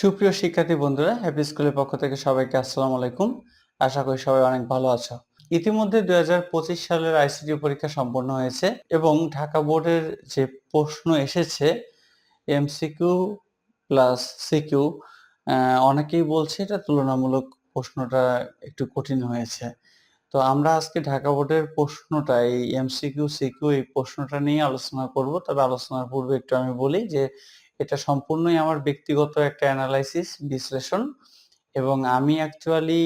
সুপ্রিয় শিক্ষার্থী বন্ধুরা হ্যাপি স্কুলের পক্ষ থেকে সবাইকে আসসালামু আলাইকুম। আশা করি সবাই অনেক ভালো আছো। ইতিমধ্যে দু হাজার পঁচিশ সালের আইসিটি পরীক্ষা সম্পন্ন হয়েছে এবং ঢাকা বোর্ডের যে প্রশ্ন এসেছে এমসিকিউ প্লাস সিকিউ অনেকেই বলছে এটা তুলনামূলক প্রশ্নটা একটু কঠিন হয়েছে। তো আমরা আজকে ঢাকা বোর্ডের প্রশ্নটা, এই এমসিকিউ সিকিউ এই প্রশ্নটা নিয়ে আলোচনা করব। তবে আলোচনার পূর্বে একটু আমি বলি যে এটা সম্পূর্ণই আমার ব্যক্তিগত একটা অ্যানালাইসিস বিশ্লেষণ এবং আমি অ্যাকচুয়ালি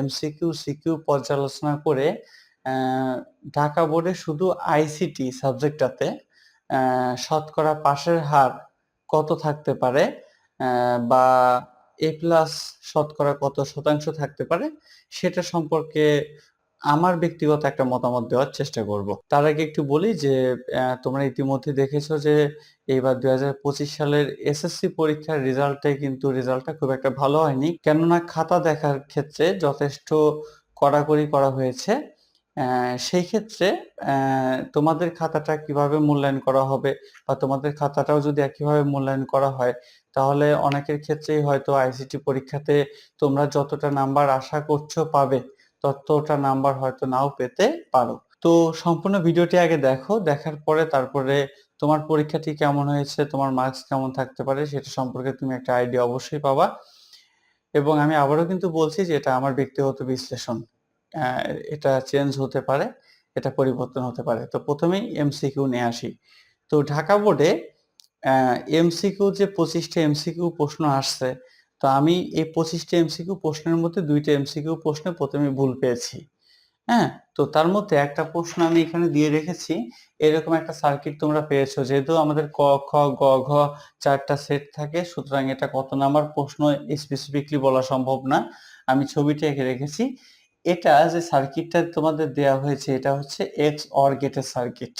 এমসিকিউ সিকিউ পর্যালোচনা করে ঢাকা বোর্ডে শুধু আইসিটি সাবজেক্টটাতে শতকরা পাশের হার কত থাকতে পারে বা এ প্লাস শতকরা কত শতাংশ থাকতে পারে, সেটা সম্পর্কে আমার ব্যক্তিগত একটা মতামত দেওয়ার চেষ্টা করব। তার আগে একটু বলি যে তোমরা ইতিমধ্যে দেখেছ যে এইবার দুই হাজার পঁচিশ সালের এসএসসি পরীক্ষার রেজাল্টে কিন্তু রেজাল্টটা খুব একটা ভালো হয়নি। কেননা খাতা দেখার ক্ষেত্রে যথেষ্ট কড়াকড়ি করা হয়েছে। সেই ক্ষেত্রে তোমাদের খাতাটা কীভাবে মূল্যায়ন করা হবে বা তোমাদের খাতাটাও যদি একইভাবে মূল্যায়ন করা হয়, তাহলে অনেকের ক্ষেত্রেই হয়তো আইসিটি পরীক্ষাতে তোমরা যতটা নাম্বার আশা করছ পাবে ততটা নাম্বার হয়তো নাও পেতে পারো। তো সম্পূর্ণ ভিডিওটি আগে দেখো, দেখার পরে তারপরে তোমার পরীক্ষাটি কেমন হয়েছে, তোমার মার্কস কেমন থাকতে পারে, সেটা সম্পর্কে তুমি একটা আইডিয়া অবশ্যই পাবা। এবং আমি আবারও কিন্তু বলছি যে এটা আমার ব্যক্তিগত বিশ্লেষণ। এটা চেঞ্জ হতে পারে, এটা পরিবর্তন হতে পারে। তো প্রথমেই এমসিকিউ নিয়ে আসি। তো ঢাকা বোর্ডে এমসিকিউ যে পঁচিশটা এমসিকিউ প্রশ্ন আসছে তো আমি এই পঁচিশটা এমসিকিউ প্রশ্নের মধ্যে দুইটা এমসিকিউ প্রশ্নে প্রথমে ভুল পেয়েছি। হ্যাঁ? তো তার মধ্যে একটা প্রশ্ন আমি এখানে দিয়ে রেখেছি। এরকম একটা সার্কিট তোমরা পেয়েছ। যেহেতু আমাদের ক, খ, গ, ঘ চারটা সেট থাকে, সুতরাং এটা কত নাম্বার প্রশ্ন স্পেসিফিকলি বলা সম্ভব না। আমি ছবিটা এঁকে রেখেছি। এটা যে সার্কিটটা তোমাদের দেয়া হয়েছে, এটা হচ্ছে এক্স অর গেটের সার্কিট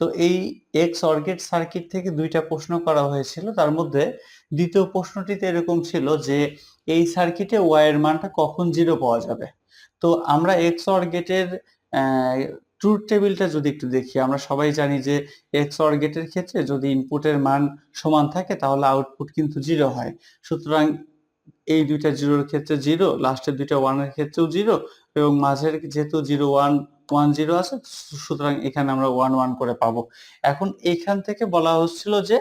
তো এই এক্স অর গেট সার্কিট থেকে দুইটা প্রশ্ন করা হয়েছিল। তার মধ্যে দ্বিতীয় প্রশ্নটিতে এরকম ছিল যে, এই সার্কিটে ওয়াইয়ের মানটা কখন জিরো পাওয়া যাবে? তো আমরা এক্স অর গেটের ট্রুথ টেবিলটা যদি একটু দেখি, আমরা সবাই জানি যে এক্স অর গেটের ক্ষেত্রে যদি ইনপুটের মান সমান থাকে, তাহলে আউটপুট কিন্তু জিরো হয়। সুতরাং এই দুইটা জিরোর ক্ষেত্রে জিরো লাস্টের দুইটা ওয়ানের ক্ষেত্রেও জিরো এবং মাঝের যেহেতু জিরো ওয়ান ওয়ান জিরো আছে, সুতরাং এখানে আমরা ওয়ান ওয়ান করে পাবো। এখন এখান থেকে বলা হচ্ছিল যে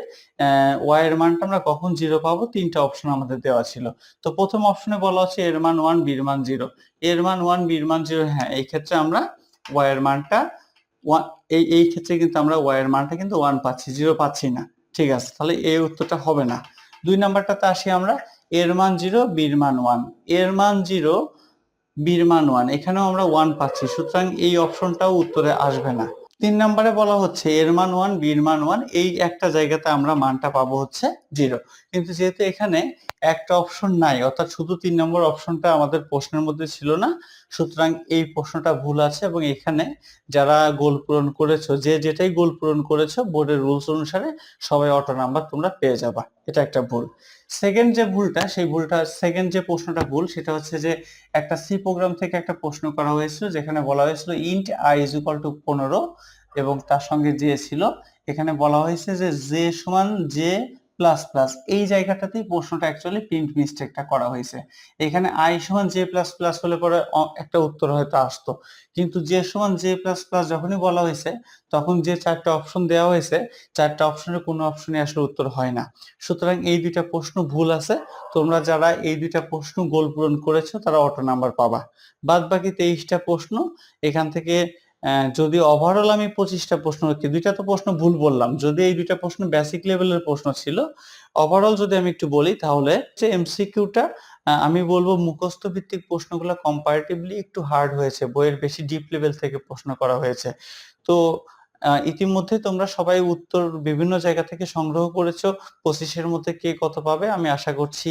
ওয়াই এর মানটা আমরা কখন জিরো পাবো? তিনটা অপশন আমাদের দেওয়া ছিল। তো প্রথম অপশনে বলা হচ্ছে এর মান ওয়ান বির মান জিরো এর মান ওয়ান বির মান জিরো হ্যাঁ এই ক্ষেত্রে আমরা ওয়াই এর মানটা ওয়ান এই এই ক্ষেত্রে কিন্তু আমরা ওয়াই এর মানটা কিন্তু ওয়ান পাচ্ছি জিরো পাচ্ছি না। ঠিক আছে, তাহলে এই উত্তরটা হবে না। দুই নাম্বারটাতে আসি আমরা, এর মান জিরো বির মান ওয়ানের মান জিরো বির মান ওয়ান এখানেও আমরা ওয়ান পাচ্ছি, সুতরাং এই অপশনটাও উত্তরে আসবে না। তিন নম্বরে বলা হচ্ছে এর মান ওয়ান বির মান ওয়ান এই একটা জায়গাতে আমরা মানটা পাবো হচ্ছে জিরো কিন্তু যেহেতু এখানে একটা অপশন নাই, অর্থাৎ শুধু তিন নম্বর অপশনটা আমাদের প্রশ্নের মধ্যে ছিল না, সুতরাং এই প্রশ্নটা ভুল আছে এবং এখানে যারা গোল পূরণ করেছ, যে যেটাই গোল পূরণ করেছ বোর্ডের রুলস অনুসারে সবাই অটো নাম্বার তোমরা পেয়ে যাবা। এটা একটা ভুল। সেকেন্ড যে ভুলটা, সেই ভুলটা সেকেন্ড যে প্রশ্নটা ভুল, সেটা হচ্ছে যে একটা সি প্রোগ্রাম থেকে একটা প্রশ্ন করা হয়েছিল, যেখানে বলা হয়েছিল int I is equal to পনেরো এবং তার সঙ্গে যে ছিল, এখানে বলা হয়েছে যে জে সমান জে প্লাস প্লাস এই জায়গাটাতেই প্রশ্নটা অ্যাকচুয়ালি প্রিন্ট মিস্টেকটা করা হয়েছে। এখানে আই সমান জে প্লাস প্লাস হলে পরে একটা উত্তর হয়তো আসতো। কিন্তু জে সমান জে প্লাস প্লাস যখনই বলা হয়েছে, তখন যে চারটা অপশন দেওয়া হয়েছে, চারটা অপশনের কোনো অপশনে আসলে উত্তর হয় না। সুতরাং এই দুইটা প্রশ্ন ভুল আছে। তোমরা যারা এই দুইটা প্রশ্ন গোল পূরণ করেছ, তারা অটো নাম্বার পাবা। বাদ বাকি তেইশটা প্রশ্ন, এখান থেকে যদি ওভারঅল আমি পঁচিশটা প্রশ্ন রাখি, দুইটা তো প্রশ্ন ভুল বললাম। যদি এই দুইটা প্রশ্ন বেসিক লেভেলের প্রশ্ন ছিল ওভারঅল যদি আমি একটু বলি, তাহলে যে এমসিকিউটা আমি বলব মুখস্থ ভিত্তিক প্রশ্নগুলো কম্পারেটিভলি একটু হার্ড হয়েছে, বইয়ের বেশি ডিপ লেভেল থেকে প্রশ্ন করা হয়েছে। তো ইতিমধ্যে তোমরা সবাই উত্তর বিভিন্ন জায়গা থেকে সংগ্রহ করেছ। পঁচিশের মধ্যে কে কত পাবে? আমি আশা করছি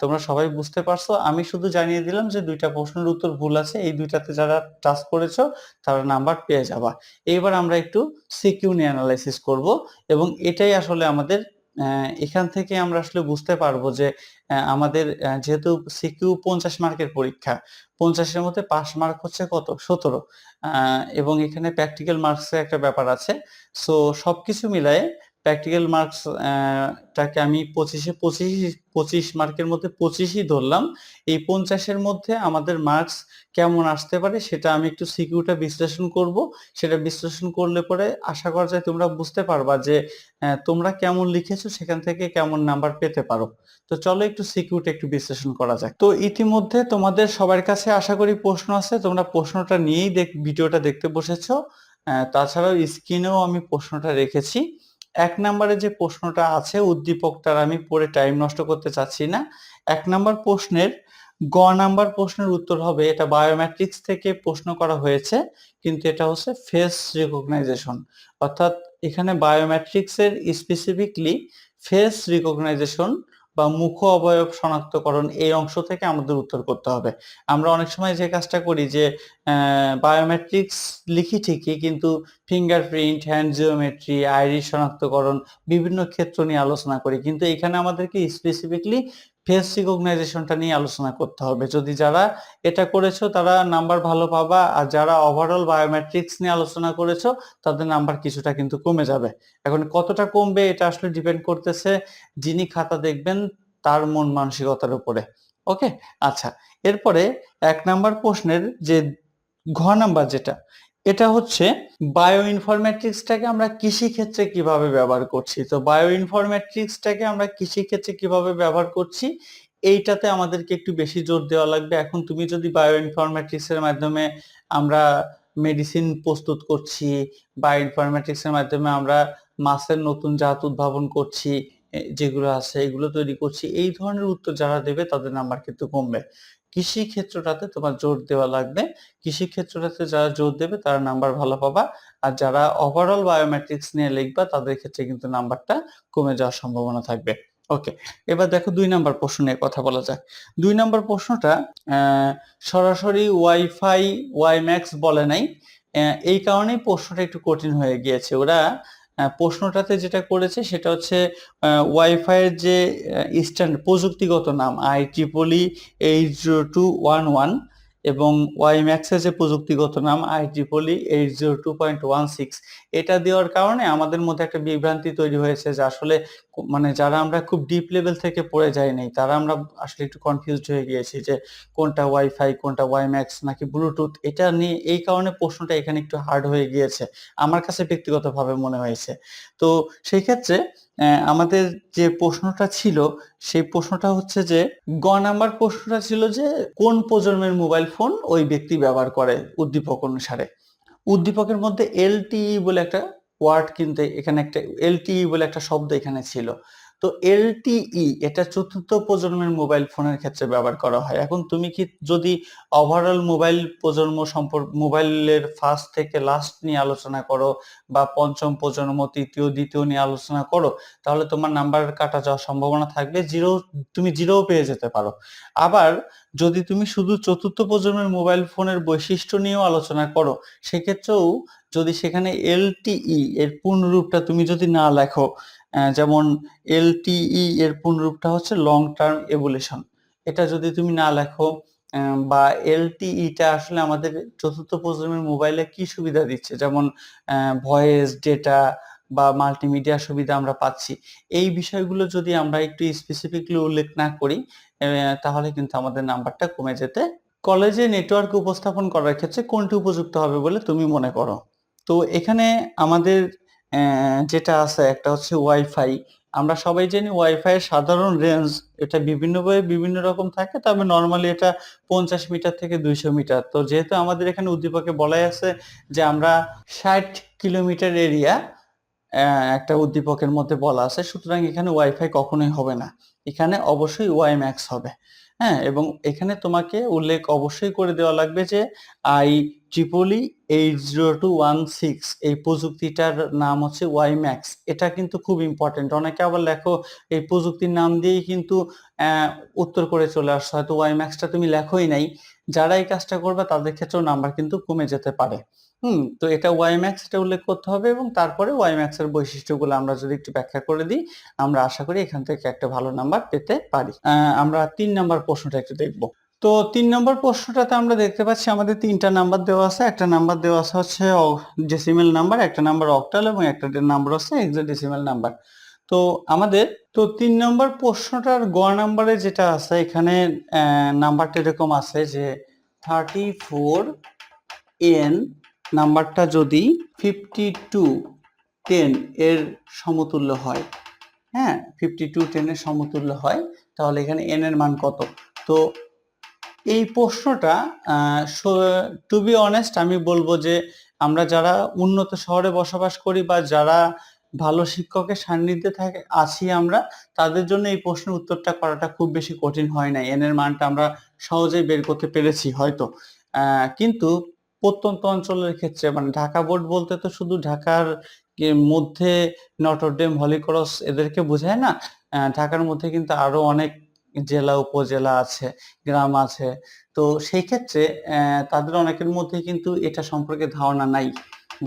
তোমরা সবাই বুঝতে পারছ। আমি শুধু জানিয়ে দিলাম যে দুইটা প্রশ্নের উত্তর ভুল আছে। এই দুইটাতে যারা টাচ করেছ, তারা নাম্বার পেয়ে যাবা। এইবার আমরা একটু সিকিউ নিয়ে অ্যানালাইসিস করব এবং এটাই আসলে আমাদের এখান থেকে আমরা আসলে বুঝতে পারব যে আমাদের যেহেতু সিকিউ পঞ্চাশ মার্কের পরীক্ষা, পঞ্চাশের মধ্যে পাস মার্ক হচ্ছে কত? সতেরো। এবং এখানে প্র্যাকটিক্যাল মার্কসের একটা ব্যাপার আছে। সো সবকিছু মিলায়ে প্র্যাকটিক্যাল মার্কস টাকে আমি পঁচিশে, পঁচিশ পঁচিশ মার্কের মধ্যে পঁচিশই ধরলাম। এই পঞ্চাশের মধ্যে আমাদের মার্কস কেমন আসতে পারে সেটা আমি একটু সিকিউটা বিশ্লেষণ করব। সেটা বিশ্লেষণ করলে পরে আশা করা যায় তোমরা বুঝতে পারবা যে তোমরা কেমন লিখেছো সেখান থেকে কেমন নাম্বার পেতে পারো। তো চলো একটু সিকিউরিটি একটু বিশ্লেষণ করা যাক। তো ইতিমধ্যে তোমাদের সবার কাছে আশা করি প্রশ্ন আছে, তোমরা প্রশ্নটা নিয়েই দেখ, ভিডিওটা দেখতে বসেছো। তাছাড়াও স্ক্রিনেও আমি প্রশ্নটা রেখেছি। এক নম্বরে যে প্রশ্নটা আছে, উদ্দীপকটার আমি পড়ে টাইম নষ্ট করতে চাচ্ছি না। এক নম্বর প্রশ্নের, গ নাম্বার প্রশ্নের উত্তর হবে, এটা বায়োমেট্রিক্স থেকে প্রশ্ন করা হয়েছে, কিন্তু এটা হচ্ছে ফেস রিকগনাইজেশন অর্থাৎ এখানে বায়োমেট্রিক্সের স্পেসিফিকলি ফেস রিকগনাইজেশন বা মুখ অবয়ব শনাক্তকরণ এই অংশ থেকে আমাদের উত্তর করতে হবে। আমরা অনেক সময় যে কাজটা করি যে বায়োমেট্রিক্স লিখি ঠিকই কিন্তু ফিঙ্গারপ্রিন্ট হ্যান্ড জিওমেট্রি আইরিস শনাক্তকরণ বিভিন্ন ক্ষেত্র নিয়ে আলোচনা করি। কিন্তু এখানে আমাদেরকে স্পেসিফিকলি ফেস রিকগনাইজেশনটা নিয়ে আলোচনা করতে হবে। যদি যারা এটা করেছ, তারা নাম্বার ভালো পাবা, আর যারা ওভারঅল বায়োমেট্রিক্স নিয়ে আলোচনা করেছ, তাদের নাম্বার কিছুটা কিন্তু কমে যাবে। এখন কতটা কমবে, এটা আসলে ডিপেন্ড করতেছে যিনি খাতা দেখবেন, তার মন মানসিকতার উপরে। ওকে আচ্ছা এরপরে এক নাম্বার প্রশ্নের যে ঘ নাম্বার যেটা এটা হচ্ছে বায়ো ইনফরমেটিক্সটাকে আমরা কৃষি ক্ষেত্রে কীভাবে ব্যবহার করছি? তো বায়ো ইনফরমেটিক্সটাকে আমরা কৃষি ক্ষেত্রে কীভাবে ব্যবহার করছি? এইটাতে আমাদেরকে একটু বেশি জোর দেওয়া লাগবে। এখন তুমি যদি বায়ো ইনফরমেটিক্স মাধ্যমে আমরা মেডিসিন প্রস্তুত করছি বায়ো ইনফরমেটিক্স মাধ্যমে আমরা মাছের নতুন জাত উদ্ভাবন করছি যেগুলো আছে, এগুলো তৈরি করছি, এই ধরনের উত্তর যারা দেবে তাদের নাম্বার কিন্তু কমবে। কৃষি ক্ষেত্রটাতে তোমার জোর দেওয়া লাগবে। কৃষি ক্ষেত্রটাতে যারা জোর দেবে, তারা নাম্বার ভালো পাবা। আর যারা ওভারঅল বায়োমেট্রিক্স নিয়ে লিখবা, তাদের ক্ষেত্রে কিন্তু নাম্বারটা কমে যাওয়ার সম্ভাবনা থাকবে। ওকে এবার দেখো দুই নাম্বার প্রশ্ন নিয়ে কথা বলা যাক। দুই নাম্বার প্রশ্নটা সরাসরি ওয়াইফাই ওয়াইম্যাক্স বলে নাই। এই কারণেই প্রশ্নটা একটু কঠিন হয়ে গিয়েছে। ওরা প্রশ্নটাতে যেটা করেছে সেটা হচ্ছে ওয়াইফাইয়ের যে স্ট্যান্ড প্রযুক্তিগত নাম I triple E eight zero two one one এবং ওয়াই ম্যাক্সের যে প্রযুক্তিগত নাম I triple E eight zero two point one six এটা দেওয়ার কারণে আমাদের মধ্যে একটা বিভ্রান্তি তৈরি হয়েছে যে আসলে মানে যারা আমরা খুব ডিপ লেভেল থেকে পড়ে যাই নাই, তারা আমরা আসলে একটু কনফিউজড হয়ে গিয়েছি যে কোনটা ওয়াইফাই কোনটা ওয়াই ম্যাক্স নাকি ব্লুটুথ এটা নিয়ে এই কারণে প্রশ্নটা এখানে একটু হার্ড হয়ে গিয়েছে, আমার কাছে ব্যক্তিগতভাবে মনে হয়েছে। তো সেই ক্ষেত্রে আমাদের যে প্রশ্নটা ছিল, সেই প্রশ্নটা হচ্ছে যে, গ নাম্বার প্রশ্নটা ছিল যে, কোন প্রজন্মের মোবাইল ফোন ওই ব্যক্তি ব্যবহার করে উদ্দীপক অনুসারে? উদ্দীপকের মধ্যে এলটিই বলে একটা ওয়ার্ড কিন্তু এখানে একটা এলটিই বলে একটা শব্দ এখানে ছিল। তো এলটিই এটা চতুর্থ প্রজন্মের মোবাইল ফোনের ক্ষেত্রে ব্যবহার করা হয়। এখন তুমি কি যদি ওভারঅল মোবাইল প্রজন্ম সম্পর্ক মোবাইলের ফার্স্ট থেকে লাস্ট নিয়ে আলোচনা করো বা পঞ্চম প্রজন্ম, তৃতীয়, দ্বিতীয় নিয়ে আলোচনা করো, তাহলে তোমার নাম্বার কাটা যাওয়ার সম্ভাবনা থাকবে। জিরো তুমি জিরোও পেয়ে যেতে পারো। আবার যদি তুমি শুধু চতুর্থ প্রজন্মের মোবাইল ফোনের বৈশিষ্ট্য নিয়েও আলোচনা করো, সেক্ষেত্রেও যদি সেখানে এলটিই এর পূর্ণরূপটা তুমি যদি না লেখো যেমন এলটিই এর পূর্ণরূপটা হচ্ছে লং টার্ম এভলিউশন এটা যদি তুমি না লেখো বা এলটিইটা আসলে আমাদের চতুর্থ প্রজন্মের মোবাইলে কি সুবিধা দিচ্ছে? যেমন ভয়েস ডেটা বা মাল্টিমিডিয়া সুবিধা আমরা পাচ্ছি। এই বিষয়গুলো যদি আমরা একটু স্পেসিফিকলি উল্লেখ না করি তাহলে কিন্তু আমাদের নাম্বারটা কমে যেতে কলেজে নেটওয়ার্ক উপস্থাপন করার ক্ষেত্রে কোনটি উপযুক্ত হবে বলে তুমি মনে করো? তো এখানে আমাদের যেটা আছে একটা হচ্ছে ওয়াইফাই আমরা সবাই জানি ওয়াইফাই এর সাধারণ রেঞ্জ এটা বিভিন্নভাবে বিভিন্ন রকম থাকে, তবে নর্মালি এটা পঞ্চাশ মিটার থেকে দুইশো মিটার। তো যেহেতু আমাদের এখানে উদ্দীপকে বলাই আছে যে আমরা ষাট কিলোমিটার এরিয়া একটা উদ্দীপকের মধ্যে বলা আছে, সুতরাং এখানে ওয়াইফাই কখনোই হবে না। এখানে অবশ্যই ওয়াই ম্যাক্স হবে। হ্যাঁ এবং এখানে তোমাকে উল্লেখ অবশ্যই করে দেওয়া লাগবে যে I triple E eight zero two one six, এই প্রযুক্তিটার নাম হচ্ছে ওয়াই ম্যাক্স। এটা কিন্তু খুব ইম্পর্টেন্ট অনেকে আবার লেখো, এই প্রযুক্তির নাম দিয়েই কিন্তু উত্তর করে চলে আসছে। হয়তো ওয়াই ম্যাক্সটা তুমি লেখোই নাই। যারা এই কাজটা করবে, তাদের ক্ষেত্রেও নাম্বার কিন্তু কমে যেতে পারে। হুম, তো এটা ওয়াই ম্যাক্স, এটা উল্লেখ করতে হবে এবং তারপরে ওয়াই ম্যাক্স এর বৈশিষ্ট্যগুলো আমরা যদি একটু ব্যাখ্যা করে দিই, আমরা আশা করি এখান থেকে একটা ভালো নাম্বার পেতে পারি। আমরা তিন নাম্বার প্রশ্নটা একটু দেখব। তো তিন নম্বর প্রশ্নটাতে আমরা দেখতে পাচ্ছি, আমাদের তিনটা নাম্বার দেওয়া আছে। একটা নাম্বার দেওয়া আছে হচ্ছে ডেসিমেল নাম্বার একটা নাম্বার অক্টাল এবং একটা নাম্বার হচ্ছে হেক্সাডেসিমেল নাম্বার তো আমাদের, তো তিন নম্বর প্রশ্নটার গ নাম্বারে যেটা আছে, এখানে নাম্বারটা এরকম আছে যে থার্টি ফোর এন নাম্বারটা যদি ফিফটি টু টেন এর সমতুল্য হয় হ্যাঁ? ফিফটি টু টেনের সমতুল্য হয়, তাহলে এখানে এন এর মান কত? তো এই প্রশ্নটা টু বি অনেস্ট আমি বলব যে আমরা যারা উন্নত শহরে বসবাস করি বা যারা ভালো শিক্ষকের সান্নিধ্যে থাকে, আছি আমরা, তাদের জন্য এই প্রশ্নের উত্তরটা করাটা খুব বেশি কঠিন হয় না এন এর মানটা আমরা সহজেই বের করতে পেরেছি হয়তো। কিন্তু প্রত্যন্ত অঞ্চলের ক্ষেত্রে মানে ঢাকা বোর্ড বলতে তো শুধু ঢাকার মধ্যে নটরডেম, হলিক্রস এদেরকে বোঝায় না? ঢাকার মধ্যে কিন্তু আরও অনেক জেলা, উপজেলা আছে, গ্রাম আছে। তো সেই ক্ষেত্রে তাদের অনেকের মধ্যে কিন্তু এটা সম্পর্কে ধারণা নাই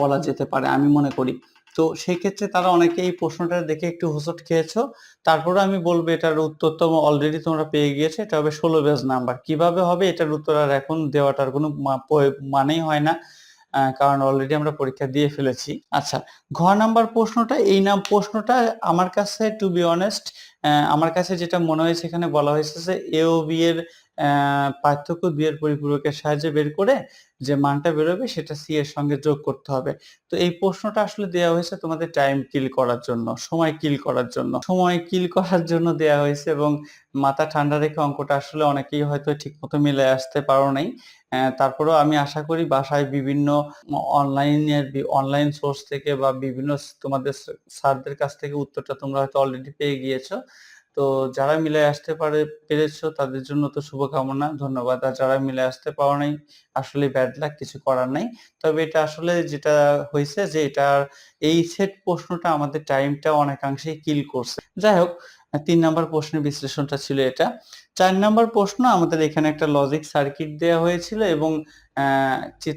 বলা যেতে পারে, আমি মনে করি। তো সেই ক্ষেত্রে তারা অনেকে এই প্রশ্নটা দেখে একটু হোঁচট খেয়েছো। তারপরে আমি বলব, এটার উত্তর তো অলরেডি তোমরা পেয়ে গিয়েছো, এটা হবে ষোলো বেজ নাম্বার। কীভাবে হবে এটার উত্তর আর এখন দেওয়াটার কোনো মানেই হয় না কারণ অলরেডি আমরা পরীক্ষা দিয়ে ফেলেছি। আচ্ছা ঘ নাম্বার প্রশ্নটা, এই নাম প্রশ্নটা আমার কাছে টু বি অনেস্ট আমার কাছে যেটা মনে হয়েছে এখানে বলা হয়েছে যে এ ও বি এর পার্থক্য দুই এর পরিপূরকের সাহায্যে বের করে যে মানটা বেরোবে সেটা সি এর সঙ্গে যোগ করতে হবে। তো এই প্রশ্নটা আসলে দেওয়া হয়েছে তোমাদের টাইম কিল করার জন্য, সময় কিল করার জন্য। সময় কিল করার জন্য দেওয়া হয়েছে এবং মাথা ঠান্ডা রেখে অঙ্কটা আসলে অনেকেই হয়তো ঠিক মতো মিলে আসতে পারো নাই। তারপরেও আমি আশা করি বাসায় বিভিন্ন অনলাইনের অনলাইন সোর্স থেকে বা বিভিন্ন তোমাদের স্যারদের কাছ থেকে উত্তরটা তোমরা হয়তো অলরেডি পেয়ে গিয়েছো। তো যারা মিলে আসতে পারে, পেরেছ, তাদের জন্য তো শুভকামনা, ধন্যবাদ। আর যারা মিলে আসতে পারো নাই, আসলে ব্যাড লাক কিছু করার নাই। তবে এটা আসলে যেটা হয়েছে যে এটা এই সেট প্রশ্নটা আমাদের টাইমটা অনেকাংশেই কিল করছে। যাই হোক তিন নাম্বার প্রশ্নের বিশ্লেষণটা ছিল এটা। চার নম্বর প্রশ্ন, আমাদের এখানে একটা লজিক সার্কিট দেওয়া হয়েছিল এবং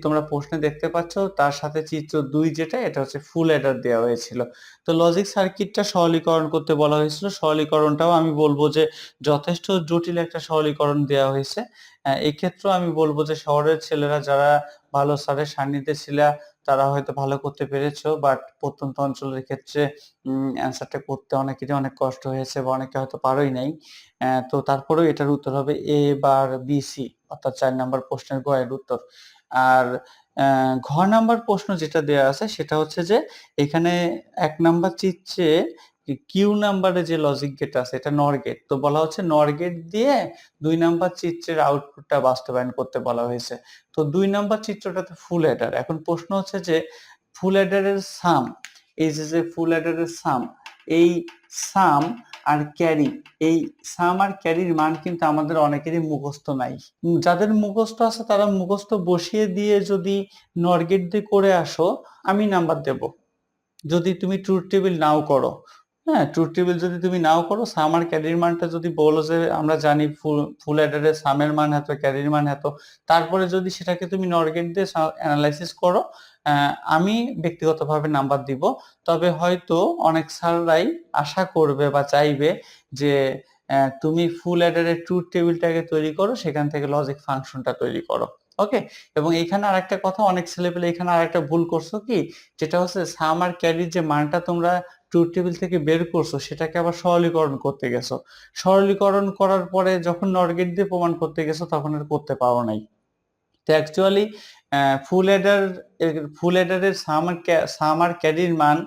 তোমরা প্রশ্নে দেখতে পাচ্ছ তার সাথে চিত্র দুই যেটা, এটা হচ্ছে ফুল অ্যাডার দেওয়া হয়েছিল। তো লজিক সার্কিটটা সরলীকরণ করতে বলা হয়েছিল। সরলীকরণটাও আমি বলব যে যথেষ্ট জটিল একটা সরলীকরণ দেওয়া হয়েছে। এক্ষেত্রেও আমি বলব যে শহরের ছেলেরা যারা ভালো স্যারের সান্নিধ্যে ছিল, তারা হয়তো ভালো করতে পেরেছ বাট প্রত্যন্ত অঞ্চলের ক্ষেত্রে অ্যান্সারটা করতে অনেকেরই অনেক কষ্ট হয়েছে বা অনেকে হয়তো পারোই নাই। তো তারপরেও এটার উত্তর হবে এ বার বি সি অর্থাৎ চার নাম্বার প্রশ্নের গ এর উত্তর। আর ঘ নাম্বার প্রশ্ন যেটা দেওয়া আছে সেটা হচ্ছে যে এখানে এক নাম্বার চিত্রে কিউ নাম্বারে যে লজিক গেট আছে এটা নর গেট তো বলা হচ্ছে নর গেট দিয়ে দুই নাম্বার চিত্রের আউটপুটটা বাস্তবায়ন করতে বলা হয়েছে। তো দুই নাম্বার চিত্রটাতে ফুল অ্যাডার এখন প্রশ্ন হচ্ছে যে ফুল অ্যাডারের সাম এই যে যে ফুল অ্যাডারের সাম এই সাম আর ক্যারি এই সাম আর ক্যারির মান কিন্তু আমাদের অনেকেরই মুখস্থ নাই। যাদের মুখস্থ আছে তারা মুখস্থ বসিয়ে দিয়ে যদি নরগেট দিয়ে করে আসো, আমি নাম্বার দেব। যদি তুমি ট্রুথ টেবিল নাও করো। হ্যাঁ ট্রুথ টেবিল যদি তুমি নাও করো সাম আর ক্যারির মানটা যদি বলো যে আমরা জানি ফুল ফুল অ্যাডারে সামের মান এত ক্যারির মান এত, তারপরে যদি সেটাকে তুমি নরগেট দিয়ে অ্যানালাইসিস করো আমি ব্যক্তিগতভাবে নাম্বার দিব। তবে হয়তো অনেক স্যাররাই আশা করবে বা চাইবে যে তুমি ফুল অ্যাডারের ট্রুথ টেবিলটাকে তৈরি করো, সেখান থেকে লজিক ফাংশনটা তৈরি করো। ওকে এবং এখানে আর একটা কথা, অনেক ছেলেপেলে এখানে আরেকটা ভুল করছ কি? যেটা হচ্ছে সাম আর ক্যারির যে মানটা তোমরা ট্রুথ টেবিল থেকে বের করছ, সেটাকে আবার সরলীকরণ করতে গেছো। সরলীকরণ করার পরে যখন নরগেট দিয়ে প্রমাণ করতে গেছো, তখন আর করতে পারো নাই। তো অ্যাকচুয়ালি ফুল এডার ফুল এডারের সামার সামার ক্যারির মান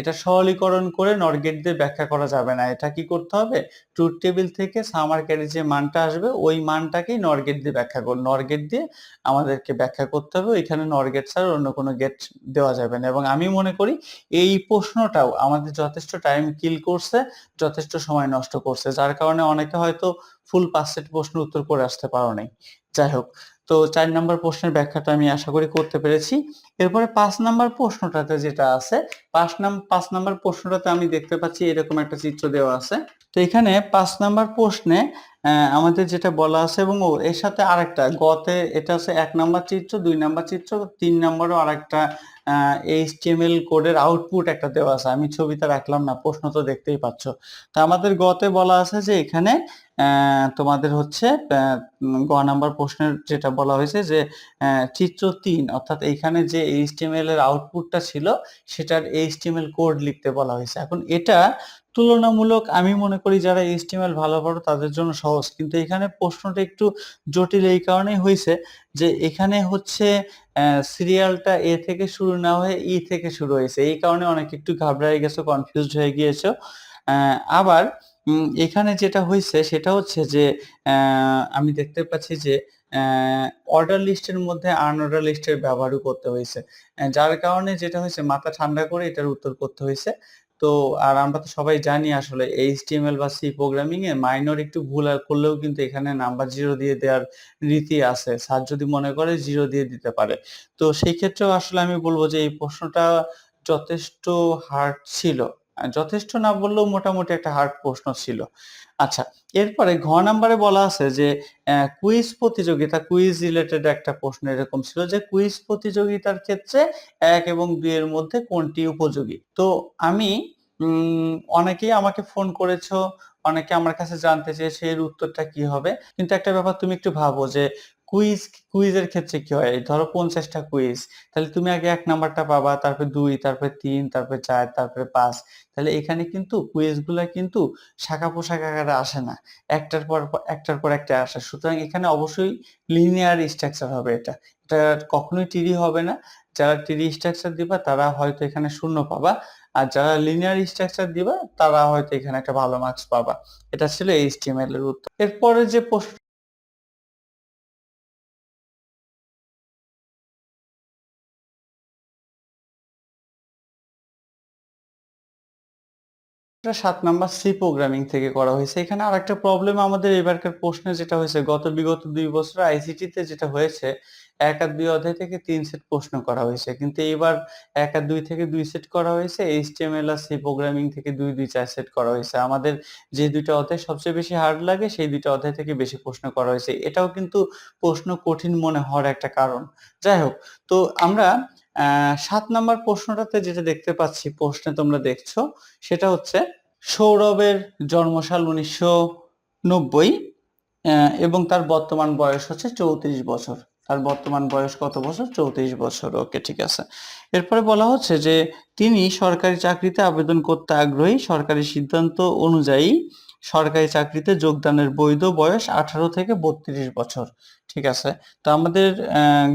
এটা সরলীকরণ করে নরগেট দিয়ে ব্যাখ্যা করা যাবে না। এটা কি করতে হবে? ট্রুথ টেবিল থেকে সামার ক্যারির যে মানটা আসবে, ওই মানটাকেই নরগেট দিয়ে ব্যাখ্যা কর নরগেট দিয়ে আমাদেরকে ব্যাখ্যা করতে হবে, ওইখানে নরগেট ছাড়া অন্য কোনো গেট দেওয়া যাবে না। এবং আমি মনে করি এই প্রশ্নটাও আমাদের যথেষ্ট টাইম কিল করছে, যথেষ্ট সময় নষ্ট করছে, যার কারণে অনেকে হয়তো ফুল পাঁচ সেট প্রশ্নের উত্তর করে আসতে পারো নাই। যাই হোক তো চার নম্বর প্রশ্নের ব্যাখ্যাটা আমি আশা করি করতে পেরেছি। এরপরে পাঁচ নম্বর প্রশ্নটাতে যেটা আছে, পাঁচ নাম, পাঁচ নম্বর প্রশ্নটাতে আমি দেখতে পাচ্ছি এরকম একটা চিত্র দেওয়া আছে। তো এখানে পাঁচ নম্বর প্রশ্নে আহ, আমাদের যেটা বলা আছে এবং ও এর সাথে আরেকটা গতে এটা আছে এক নাম্বার চিত্র দুই নাম্বার চিত্র তিন নাম্বারও আরেকটা এইচটিএমএল কোডের আউটপুট একটা দেওয়া আছে। আমি ছবিতে রাখলাম না প্রশ্ন তো দেখতেই পাচ্ছ। তা আমাদের গতে বলা আছে যে এখানে তোমাদের হচ্ছে গ নাম্বার প্রশ্নের যেটা বলা হয়েছে যে চিত্র তিন অর্থাৎ এইখানে যে এইচটিএমএল এর আউটপুটটা ছিল সেটার এইচটিএমএল কোড লিখতে বলা হয়েছে। এখন এটা তুলনামূলক আমি মনে করি যারা এইচটিএমএল ভালো পারো তাদের জন্য সহজ। কিন্তু এখানে প্রশ্নটা একটু জটিল এই কারণেই হয়েছে যে এখানে হচ্ছে সিরিয়ালটা এ থেকে শুরু না হয়ে ই থেকে শুরু হয়েছে। এই কারণে অনেক একটু ঘাবড়ায় গেছো কনফিউজড হয়ে গিয়েছো। আবার এখানে যেটা হয়েছে সেটা হচ্ছে যে আমি দেখতে পাচ্ছি যে অর্ডার লিস্টের মধ্যে আনঅর্ডার লিস্টের ব্যবহারও করতে হয়েছে যার কারণে যেটা হয়েছে মাথা ঠান্ডা করে এটার উত্তর করতে হয়েছে তো আর আমরা তো সবাই জানি আসলে এইচটিএমএল বা সি প্রোগ্রামিং এ মাইনর একটু ভুল আর করলেও কিন্তু এখানে নাম্বার জিরো দিয়ে দেওয়ার রীতি আছে। স্যার যদি মনে করে জিরো দিয়ে দিতে পারে। তো সেই ক্ষেত্রেও আসলে আমি বলব যে এই প্রশ্নটা যথেষ্ট হার্ড ছিল। যথেষ্ট না বললেও মোটামুটি একটা হার্ড প্রশ্ন ছিল। আচ্ছা এরপরে ঘ নাম্বারে বলা আছে যে কুইজ প্রতিযোগিতা কুইজ রিলেটেড একটা প্রশ্ন এরকম ছিল যে কুইজ প্রতিযোগিতার ক্ষেত্রে এক এবং দুই এর মধ্যে কোনটি উপযোগী? তো আমি অনেকেই আমাকে ফোন করেছ, অনেকে আমার কাছে জানতে চেয়েছে এর উত্তরটা কি হবে? কিন্তু একটা ব্যাপার তুমি একটু ভাবো যে কুইজ কুইজের ক্ষেত্রে কি হয়? ধরো পঞ্চাশটা কুইজ তাহলে তুমি আগে এক নাম্বারটা পাবা, তারপরে দুই, তারপরে তিন, তারপরে চার, তারপরে পাঁচ। তাহলে এখানে কিন্তু কুইজগুলা কিন্তু শাখা পোশাক আকারে আসে না। একটার পর একটার পর একটা আসে। সুতরাং এখানে অবশ্যই লিনিয়ার স্ট্রাকচার হবে এটা। এটা কখনোই টিরি হবে না। যারা টিরি স্ট্রাকচার দিবা, তারা হয়তো এখানে শূন্য পাবা। আর যারা লিনিয়ার স্ট্রাকচার দিবা, তারা হয়তো এখানে একটা ভালো মার্কস পাবা। এটা ছিল এইচটিএমএল এর উত্তর। এরপরে যে প্রশ্ন এটা সাত নাম্বার সি প্রোগ্রামিং থেকে করা হয়েছে। এখানে আরেকটা প্রবলেম আমাদের এবারকার প্রশ্নে যেটা হয়েছে, গত বিগত দুই বছর আইসিটি তে যেটা হয়েছে, এক আর দুই অধ্যায় থেকে তিন সেট প্রশ্ন করা হয়েছে। কিন্তু এবার এক আর দুই থেকে দুই সেট করা হয়েছে এইচটিএমএল আর সি প্রোগ্রামিং থেকে দুই দুই, চার সেট করা হয়েছে। আমাদের যে দুইটা অধ্যায় সবচেয়ে বেশি হার্ড লাগে, সেই দুইটা অধ্যায় থেকে বেশি প্রশ্ন করা হয়েছে। এটাও কিন্তু প্রশ্ন কঠিন মনে হওয়ার একটা কারণ। যাই হোক, তো আমরা সাত নাম্বার প্রশ্নটাতে যেটা দেখতে পাচ্ছি, প্রশ্নে তোমরা দেখছ, সেটা হচ্ছে সৌরভের জন্মসাল উনিশশো নব্বই এবং তার বর্তমান বয়স হচ্ছে চৌত্রিশ বছর। তার বর্তমান বয়স কত বছর? চৌত্রিশ বছর। ওকে, ঠিক আছে। এরপরে বলা হচ্ছে যে তিনি সরকারি চাকরিতে আবেদন করতে আগ্রহী। সরকারি সিদ্ধান্ত অনুযায়ী সরকারি চাকরিতে যোগদানের বৈধ বয়স আঠারো থেকে বত্রিশ বছর। ঠিক আছে? তো আমাদের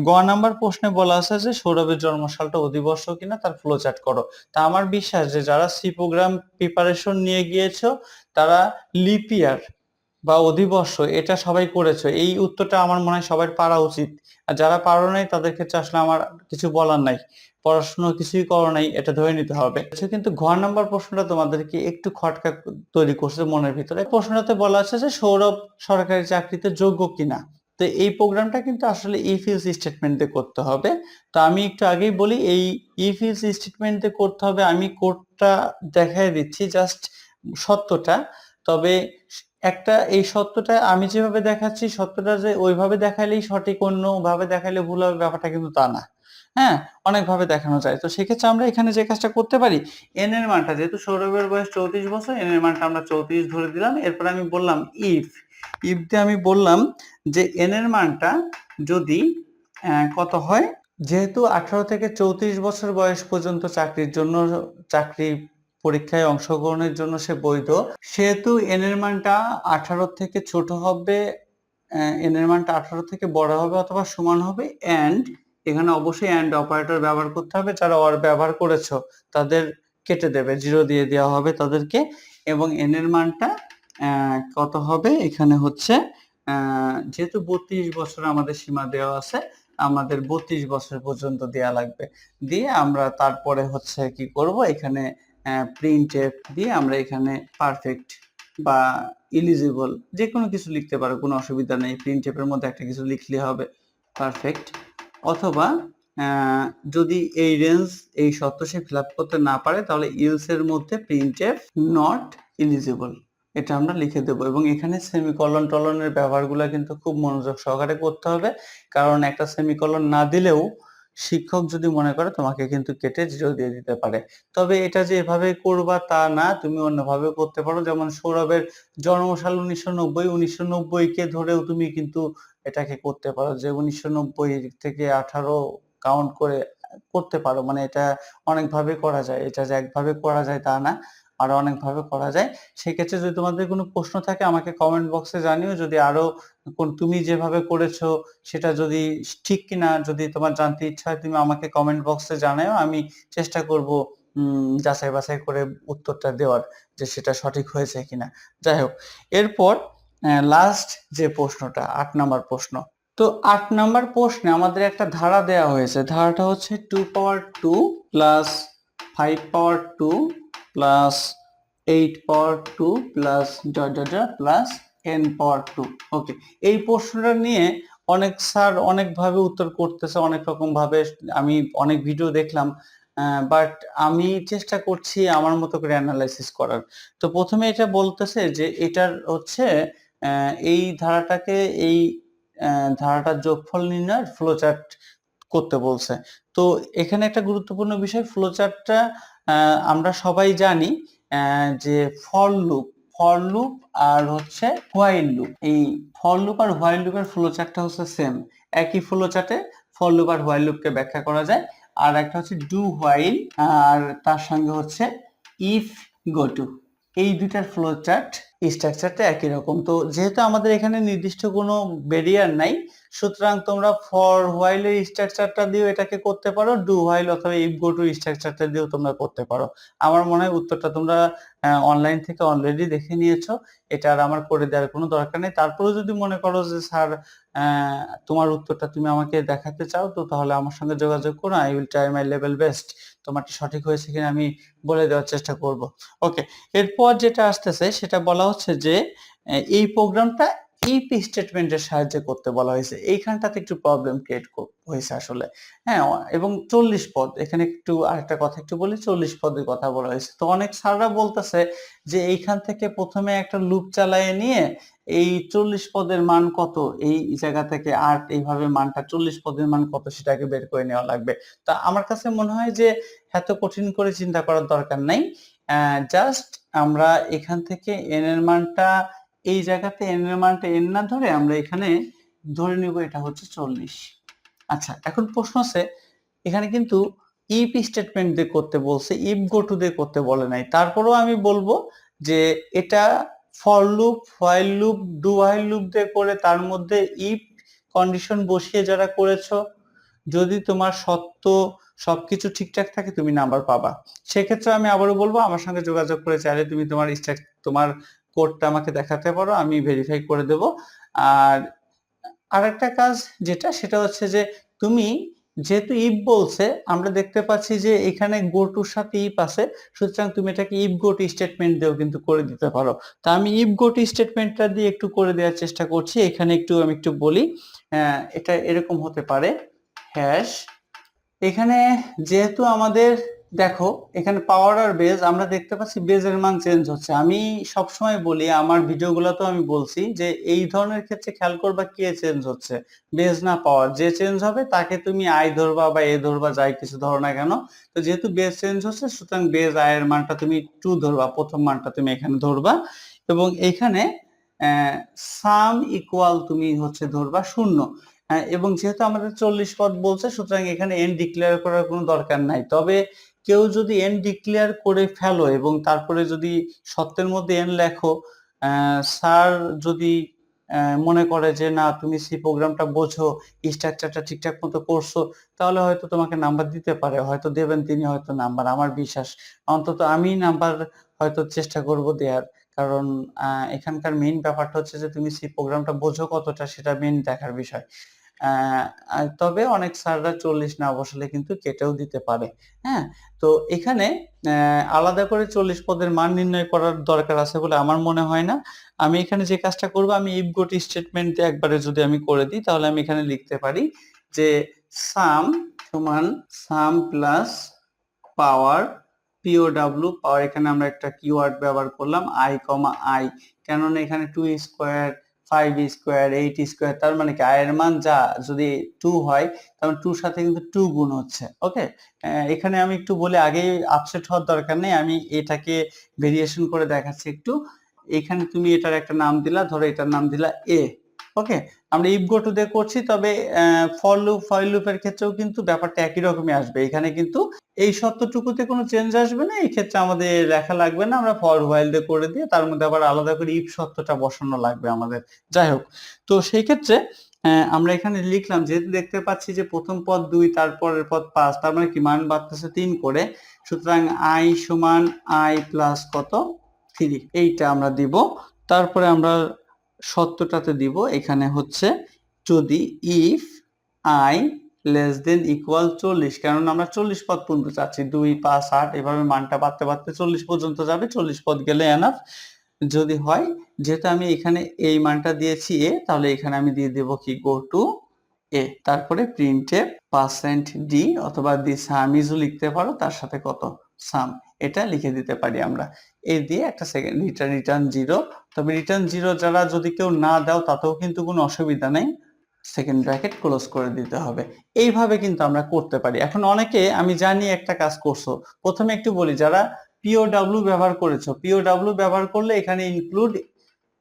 গ নাম্বার প্রশ্নে বলা আছে যে সৌরভের জন্মসালটা অধিবর্ষ কিনা তার ফ্লো চার্ট করো। তা আমার বিশ্বাস যে যারা সি প্রোগ্রাম প্রিপারেশন নিয়ে গিয়েছো তারা লিপিয়ার বা অধিবর্ষ এটা সবাই করেছ। এই উত্তরটা আমার মনে হয় সবার পারা উচিত। আর যারা পারো নাই তাদের ক্ষেত্রে আসলে আমার কিছু বলার নাই। পড়াশোনা কিছুই করো নাই এটা ধরে নিতে হবে। আচ্ছা, কিন্তু ঘ নাম্বার প্রশ্নটা তোমাদেরকে একটু খটকা তৈরি করছে মনের ভিতরে। প্রশ্নটাতে বলা আছে যে সৌরভ সরকারি চাকরিতে যোগ্য কিনা? তো এই প্রোগ্রামটা কিন্তু আসলে ইফ ইউজ স্টেটমেন্ট দিয়ে করতে হবে। তো আমি একটু আগেই বলি, এই ইফ ইউজ স্টেটমেন্ট দিয়ে করতে হবে, আমি কোডটা দেখাই দিচ্ছি জাস্ট সত্যটা। তবে একটা এই সত্যটা আমি যেভাবে দেখাচ্ছি, সত্যটা যে ওইভাবে দেখাইলেই সঠিক, অন্যভাবে দেখাইলে ভুল হবে ব্যাপারটা কিন্তু তা না। হ্যাঁ? অনেকভাবে দেখানো যায়। তো সেক্ষেত্রে আমরা এখানে যে কাজটা করতে পারি এন এর মানটা, যেহেতু সৌরভের বয়স চৌত্রিশ বছর এন এর মানটা আমরা চৌত্রিশ ধরে দিলাম। এরপর আমি বললাম ইফ ইফ দিয়ে আমি বললাম যে এন এর মানটা যদি কত হয়? যেহেতু আঠারো থেকে চৌত্রিশ বছর বয়স পর্যন্ত চাকরির জন্য, চাকরি পরীক্ষায় অংশগ্রহণের জন্য সে বৈধ, সেহেতু এন এর মানটা আঠারো থেকে ছোট হবে এন এর মানটা আঠারো থেকে বড় হবে অথবা সমান হবে অ্যান্ড এখানে অবশ্যই অ্যান্ড অপারেটর ব্যবহার করতে হবে, যারা অর ব্যবহার করেছ, তাদের কেটে দেবে জিরো দিয়ে দেওয়া হবে তাদেরকে, এবং এন এর মানটা কত হবে? এখানে হচ্ছে যেহেতু বত্রিশ বছর আমাদের সীমা দেওয়া আছে, আমাদের বত্রিশ বছর পর্যন্ত দেয়া লাগবে। দিয়ে আমরা তারপরে হচ্ছে কি করব? এখানে প্রিন্ট এফ দিয়ে আমরা এখানে পারফেক্ট বা ইলিজিবল যে কোনো কিছু লিখতে পারো, কোনো অসুবিধা নেই। প্রিন্ট এর মধ্যে একটা কিছু লিখলে হবে পারফেক্ট অথবা যদি এই রেঞ্জ এই শর্ত সে ফিল করতে না পারে, তাহলে ইলস এর মধ্যে প্রিন্ট এফ নট ইলিজিবল এটা আমরা লিখে দেব। এবং এখানে সেমিকলন টলনের ব্যবহারগুলো কিন্তু খুব মনোযোগ সহকারে করতে হবে। কারণ একটা সেমিকলন না দিলেও শিক্ষক যদি মনে করে, তোমাকে কিন্তু কেটে জিরো দিয়ে দিতে পারে। তবে এটা যে এভাবে করবা তা না, তুমি অন্যভাবে করতে পারো। যেমন সৌরভের জন্মসাল উনিশশো নব্বই উনিশশো নব্বই কে ধরেও তুমি কিন্তু এটাকে করতে পারো। যে উনিশশো নব্বই থেকে আঠারো কাউন্ট করে করতে পারো। মানে এটা অনেকভাবে করা যায়। এটা যে একভাবে করা যায় তা না। আরও অনেকভাবে করা যায়। সেক্ষেত্রে যদি তোমাদের কোনো প্রশ্ন থাকে, আমাকে কমেন্ট বক্সে জানিও। যদি আরও তুমি যেভাবে করেছ সেটা যদি ঠিক কিনা, যদি তোমার জানতে ইচ্ছা হয়, তুমি আমাকে কমেন্ট বক্সে জানাও আমি চেষ্টা করব যাচাই বাছাই করে উত্তরটা দেওয়ার যে সেটা সঠিক হয়েছে কিনা। যাই হোক, এরপর লাস্ট যে প্রশ্নটা, আট নাম্বার প্রশ্ন। তো আট নাম্বার প্রশ্নে আমাদের একটা ধারা দেওয়া হয়েছে। ধারাটা হচ্ছে two power two plus five power two plus eight power two plus dot dot plus N power two okay এই প্রশ্নটা নিয়ে অনেক স্যার অনেকভাবে উত্তর করতেছে, অনেক রকম ভাবে আমি অনেক ভিডিও দেখলাম বাট আমি চেষ্টা করছি আমার মতো করে অ্যানালাইসিস করার। তো প্রথমে এটা বলতেছে যে এটার হচ্ছে এই ধারাটাকে এই ধারাটার যোগফল নির্ণয়ের ফ্লোচার্ট করতে বলছে। তো এখানে একটা গুরুত্বপূর্ণ বিষয় ফ্লোচার্টটা আমরা সবাই জানি যে ফর লুপ ফর লুপ আর হচ্ছে হোয়াইল লুপ এই ফর লুপ আর হোয়াইল লুপের ফ্লোচার্টটা হচ্ছে সেম একই ফ্লোচার্টে ফর লুপ আর হোয়াইল লুপকে ব্যাখ্যা করা যায়। আর একটা হচ্ছে ডু হোয়াইল আর তার সঙ্গে হচ্ছে ইফ গো টু এই দুইটার ফ্লো চার্ট স্ট্রাকচারটা একই রকম। তো যেহেতু আমাদের এখানে নির্দিষ্ট কোনো ব্যারিয়ার নাই, সুতরাং তোমরা ফর হোয়াইলের স্ট্রাকচারটা দিয়েও এটাকে করতে পারো ডু হোয়াইল অথবা ইফ গো টু স্ট্রাকচারটা দিয়েও তোমরা করতে পারো। আমার মনে হয় উত্তরটা তোমরা অনলাইন থেকে অলরেডি দেখে নিয়েছো। এটা আর আমার করে দেওয়ার কোনো দরকার নেই। তারপরেও যদি মনে করো যে, স্যার তোমার উত্তরটা তুমি আমাকে দেখাতে চাও, তো তাহলে আমার সঙ্গে যোগাযোগ করো। I will try my level best তোমারটা সঠিক হয়েছে কিনা আমি বলে দেওয়ার চেষ্টা করব। ওকে এরপর যেটা আসতেছে সেটা বলা হচ্ছে যে এই প্রোগ্রামটা ইফ স্টেটমেন্টের সাহায্যে করতে বলা হয়েছে। এইখানটাতে একটু প্রবলেম ক্রিয়েট হয়েছে আসলে। হ্যাঁ এবং চল্লিশ পদ, এখানে একটু আরেকটা কথা একটু বলি, চল্লিশ পদের কথা বলা হয়েছে। তো অনেক স্যাররা বলতেছে যে, এইখান থেকে প্রথমে একটা লুপ চালায় নিয়ে এই চল্লিশ পদের মান কত? এই জায়গা থেকে আট এইভাবে মানটা চল্লিশ পদের মান কত সেটাকে বের করে নেওয়া লাগবে। তা আমার কাছে মনে হয় যে এত কঠিন করে চিন্তা করার দরকার নাই। জাস্ট আমরা এখান থেকে এন এর মানটা, এই জায়গাতে এন এর মানটা এন না ধরে আমরা এখানে ধরে নিব এটা হচ্ছে চল্লিশ। আচ্ছা এখন প্রশ্ন আছে, এখানে কিন্তু ইফ স্টেটমেন্ট দিয়ে করতে বলছে ইফ গো টু দিয়ে করতে বলে নাই। তারপরেও আমি বলব যে এটা for loop while loop do while loop দিয়ে করে তার মধ্যে ইফ কন্ডিশন বসিয়ে যারা করেছ, যদি তোমার সত্য সবকিছু ঠিকঠাক থাকে তুমি নাম্বার পাবা। সেক্ষেত্রে আমি আবারও বলব, আমার সঙ্গে যোগাযোগ করে চাইলে তুমি তোমার তোমার কোডটা আমাকে দেখাতে পারো, আমি ভেরিফাই করে দেব। আর আরেকটা কাজ যেটা, সেটা হচ্ছে যে তুমি যেহেতু ইফ বলছে, আমরা দেখতে পাচ্ছি যে এখানে গো টুর সাথে ইফ আছে, সুতরাং তুমি এটাকে ইফ গো টু স্টেটমেন্ট দিয়েও কিন্তু করে দিতে পারো। তা আমি ইফ গো টু স্টেটমেন্টটা দিয়ে একটু করে দেওয়ার চেষ্টা করছি, এখানে একটু আমি একটু বলি এটা এরকম হতে পারে হ্যাশ এখানে যেহেতু আমাদের দেখো, এখানে পাওয়ার আর বেজ আমরা দেখতে পাচ্ছি বেজের মান চেঞ্জ হচ্ছে। আমি সবসময় বলি, আমার ভিডিওগুলোতেও আমি বলছি যে, এই ধরনের ক্ষেত্রে খেয়াল করবা কে চেঞ্জ হচ্ছে। বেজ না পাওয়ার যে চেঞ্জ হবে তাকে তুমি আই ধরবা বা এ ধরবা, যাই কিছু ধরো না কেন। তো যেহেতু বেজ চেঞ্জ হচ্ছে, সুতরাং বেজ আয়ের মানটা তুমি টু ধরবা, প্রথম মানটা তুমি এখানে ধরবা। এবং এখানে সাম ইকুয়াল তুমি হচ্ছে ধরবা শূন্য। এবং যেহেতু আমাদের চল্লিশ পদ বলছে, সুতরাং এখানে এন ডিক্লেয়ার করার কোনো দরকার নাই। তবে কেউ যদি এন ডিক্লেয়ার করে ফেলো এবং তারপরে যদি সত্যের মধ্যে এন লেখো স্যার যদি মনে করে যে না, তুমি সি প্রোগ্রামটা বোঝো স্ট্রাকচারটা ঠিকঠাক মতো করছ, তাহলে হয়তো তোমাকে নাম্বার দিতে পারে, হয়তো দেবেন তিনি হয়তো নাম্বার আমার বিশ্বাস। অন্তত আমি নাম্বার হয়তো চেষ্টা করব দেওয়ার কারণ এখানকার মেইন ব্যাপারটা হচ্ছে যে তুমি সি প্রোগ্রামটা বোঝো কতটা, সেটা মেইন দেখার বিষয়। তবে অনেক স্যাররা চল্লিশ না বসালে কিন্তু কেটেও দিতে পারে হ্যাঁ? তো এখানে আলাদা করে চল্লিশ পদের মান নির্ণয় করার দরকার আছে বলে আমার মনে হয় না। আমি এখানে যে কাজটা করব, আমি ইফ গোট স্টেটমেন্ট একবারে যদি আমি করে দিই, তাহলে আমি এখানে লিখতে পারি যে সাম সমান সাম প্লাস পাওয়ার পিও ডাব্লু পাওয়ার এখানে আমরা একটা কিওয়ার্ড ব্যবহার করলাম আই কমা আই কেননা এখানে two square five square eight square তার মানে কি? আয়ের মান যা যদি টু হয় তাহলে টুর সাথে কিন্তু টু গুণ হচ্ছে ওকে এখানে আমি একটু বলে আগেই আপসেট হওয়ার দরকার নেই, আমি এটাকে ভেরিয়েশন করে দেখাচ্ছি একটু। এখানে তুমি এটার একটা নাম দিলা, ধরো এটার নাম দিলা এ ওকে আমরা ইফ গো টু দিয়ে করছি, তবে ফর লুপ ফয়েল লুপের ক্ষেত্রেও কিন্তু ব্যাপারটা একই রকমই আসবে। এখানে কিন্তু এই সত্যটুকুতে কোনো চেঞ্জ আসবে না, এই ক্ষেত্রে আমাদের লেখা লাগবে না, আমরা ফর হোয়াইল দিয়ে করে দিয়ে তার মধ্যে আবার আলাদা করে ইফ সত্যটা বসানো লাগবে আমাদের। যাই হোক, তো সেই ক্ষেত্রে আমরা এখানে লিখলাম, যেহেতু দেখতে পাচ্ছি যে প্রথম পদ দুই, তারপরের পদ পাঁচ, তার মানে কি, মান বাড়তেছে তিন করে, সুতরাং আই সমান আই প্লাস কত? থ্রি এইটা আমরা দিব। তারপরে আমরা সত্যটাতে দিব, এখানে হচ্ছে যদি if I less than equal চল্লিশ কারণ আমরা চল্লিশ পদ পর্যন্ত চাচ্ছি, দুই, পাঁচ, আট, এভাবে মানটা বাড়তে বাড়তে চল্লিশ পর্যন্ত যাবে, চল্লিশ পদ গেলে এনাফ যদি হয়, যেহেতু আমি এখানে এই মানটা দিয়েছি এ, তাহলে এখানে আমি দিয়ে দেব কি? Go to A. তারপরে প্রিন্টে পার্সেন্ট ডি অথবা দি সাম সামিজও লিখতে পারো, তার সাথে কত? সাম এটা লিখে দিতে পারি আমরা। এ দিয়ে একটা সেকেন্ড রিটার্ন রিটার্ন জিরো তবে রিটার্ন জিরো যারা যদি কেউ না দাও, তাতেও কিন্তু কোনো অসুবিধা নেই। সেকেন্ড ব্র্যাকেট ক্লোজ করে দিতে হবে। এইভাবে কিন্তু আমরা করতে পারি। এখন অনেকে, আমি জানি একটা কাজ করছ। প্রথমে একটু বলি, যারা পিওডাব্লিউ ব্যবহার করেছ পিওডাব্লিউ ব্যবহার করলে এখানে ইনক্লুড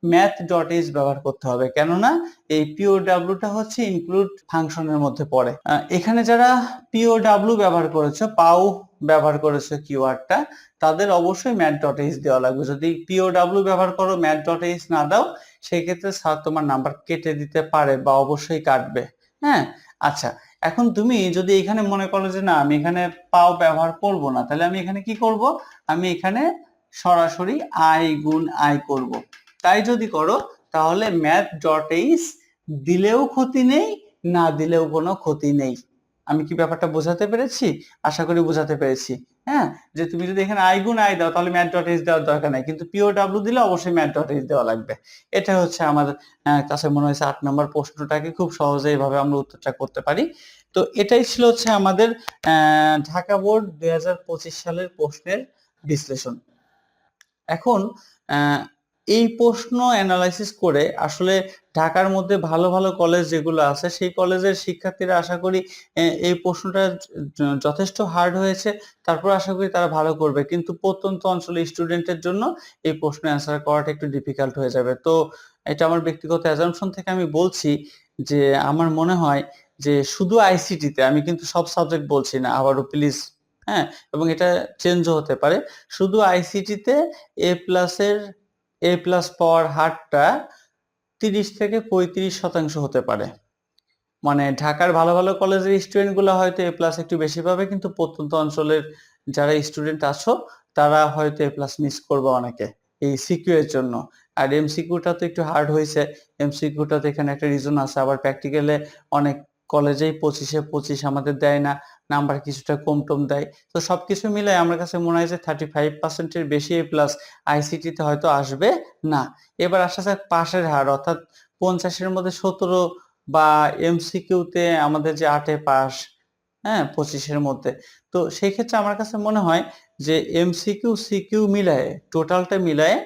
ম্যাথ ডট ইজ ব্যবহার করতে হবে। কেননা এই পিওডাব্লিউটা হচ্ছে ইনক্লুড ফাংশনের মধ্যে পড়ে। এখানে যারা পিওডাব্লিউ ব্যবহার করেছ, পাও ব্যবহার করেছ কিওয়ার্ডটা তাদের অবশ্যই ম্যাথ ডট এইচ দেওয়া লাগবে। যদি পিওডাব্লিউ ব্যবহার করো ম্যাথ ডট এইচ না দাও সেই ক্ষেত্রে স্যার তোমার নাম্বার কেটে দিতে পারে বা অবশ্যই কাটবে। হ্যাঁ? আচ্ছা এখন তুমি যদি এখানে মনে করো যে না, আমি এখানে পাও ব্যবহার করব না, তাহলে আমি এখানে কি করব? আমি এখানে সরাসরি আই গুণ আই করব। তাই যদি করো, তাহলে ম্যাথ ডট এইচ দিলেও ক্ষতি নেই, না দিলেও কোনো ক্ষতি নেই। আমি কি ব্যাপারটা বোঝাতে পেরেছি? আশা করি বোঝাতে পেরেছি। হ্যাঁ? যে তুমি যদি এখানে আই গুণ আই দাও, তাহলে ম্যাথ ডট এইচ দেওয়ার দরকার নাই। কিন্তু পিও ডাব্লিউ দিলে অবশ্যই ম্যাথ ডট এইচ দেওয়া লাগবে। এটা হচ্ছে আমাদের কাছে মনে হয়েছে আট নম্বর প্রশ্নটাকে খুব সহজে এইভাবে আমরা উত্তরটা করতে পারি। তো এটাই ছিল হচ্ছে আমাদের ঢাকা বোর্ড দুই হাজার পঁচিশ সালের প্রশ্নের বিশ্লেষণ। এখন এই প্রশ্ন অ্যানালাইসিস করে আসলে ঢাকার মধ্যে ভালো ভালো কলেজ যেগুলো আছে, সেই কলেজের শিক্ষার্থীরা আশা করি এই প্রশ্নটা যথেষ্ট হার্ড হয়েছে। তারপর আশা করি তারা ভালো করবে। কিন্তু প্রত্যন্ত অঞ্চলের স্টুডেন্টের জন্য এই প্রশ্ন অ্যান্সার করাটা একটু ডিফিকাল্ট হয়ে যাবে। তো এটা আমার ব্যক্তিগত অ্যাজামশন থেকে আমি বলছি যে, আমার মনে হয় যে, শুধু আইসিটিতে আমি কিন্তু সব সাবজেক্ট বলছি না, আবারও প্লিজ হ্যাঁ? এবং এটা চেঞ্জও হতে পারে। শুধু আইসিটিতে এ প্লাসের এ প্লাস পাওয়ার হারটা তিরিশ থেকে পঁয়ত্রিশ শতাংশ হতে পারে। মানে ঢাকার ভালো ভালো কলেজের স্টুডেন্টগুলো হয়তো এ প্লাস একটু বেশি পাবে, কিন্তু প্রত্যন্ত অঞ্চলের যারা স্টুডেন্ট আছো, তারা হয়তো এ প্লাস মিস করবে অনেকে এই সিকিউ এর জন্য। আর এমসিকিউটা তো একটু হার্ড হয়েছে। এমসিকিউটা তো এখানে একটা রিজন আছে, আবার প্র্যাকটিক্যালে অনেক কলেজেই পঁচিশে পঁচিশ আমাদের দেয় না, নাম্বার কিছুটা কম টম দেয়। তো সব কিছু মিলে আমার কাছে মনে হয় যে থার্টি ফাইভ পার্সেন্টের বেশি এ প্লাস আইসিটিতে হয়তো আসবে না। এবার আসা যাক পাশের হার, অর্থাৎ পঞ্চাশের মধ্যে সতেরো বা এমসিকিউতে আমাদের যে আটে পাস হ্যাঁ পঁচিশের মধ্যে। তো সেই ক্ষেত্রে আমার কাছে মনে হয় যে এমসিকিউ সিকিউ মিলায় টোটালটা মিলায়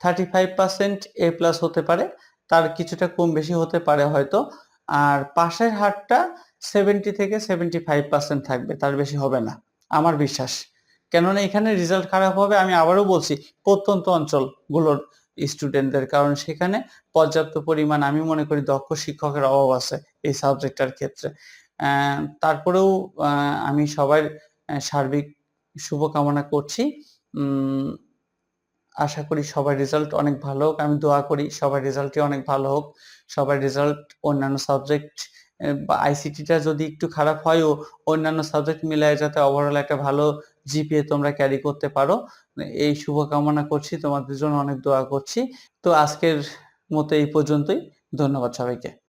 থার্টি ফাইভ পার্সেন্ট এ প্লাস হতে পারে। তার কিছুটা কম বেশি হতে পারে হয়তো। আর পাশের হারটা সেভেন্টি থেকে সেভেন্টি ফাইভ পার্সেন্ট থাকবে, তার বেশি হবে না, আমার বিশ্বাস। কেননা এখানে রেজাল্ট খারাপ হবে, আমি আবারও বলছি, প্রত্যন্ত অঞ্চলগুলোর স্টুডেন্টদের কারণ সেখানে পর্যাপ্ত পরিমাণ আমি মনে করি দক্ষ শিক্ষকের অভাব আছে এই সাবজেক্টটার ক্ষেত্রে। তারপরেও আমি সবার সার্বিক শুভকামনা করছি। আশা করি সবার রেজাল্ট অনেক ভালো হোক। আমি দোয়া করি সবার রেজাল্টই অনেক ভালো হোক। সবার রেজাল্ট অন্যান্য সাবজেক্ট বা আইসিটিটা যদি একটু খারাপ হয়ও, অন্যান্য সাবজেক্ট মিলায় যাতে ওভারঅল একটা ভালো জিপিএ তোমরা ক্যারি করতে পারো। এই শুভকামনা করছি, তোমাদের জন্য অনেক দোয়া করছি। তো আজকের মতো এই পর্যন্তই। ধন্যবাদ সবাইকে।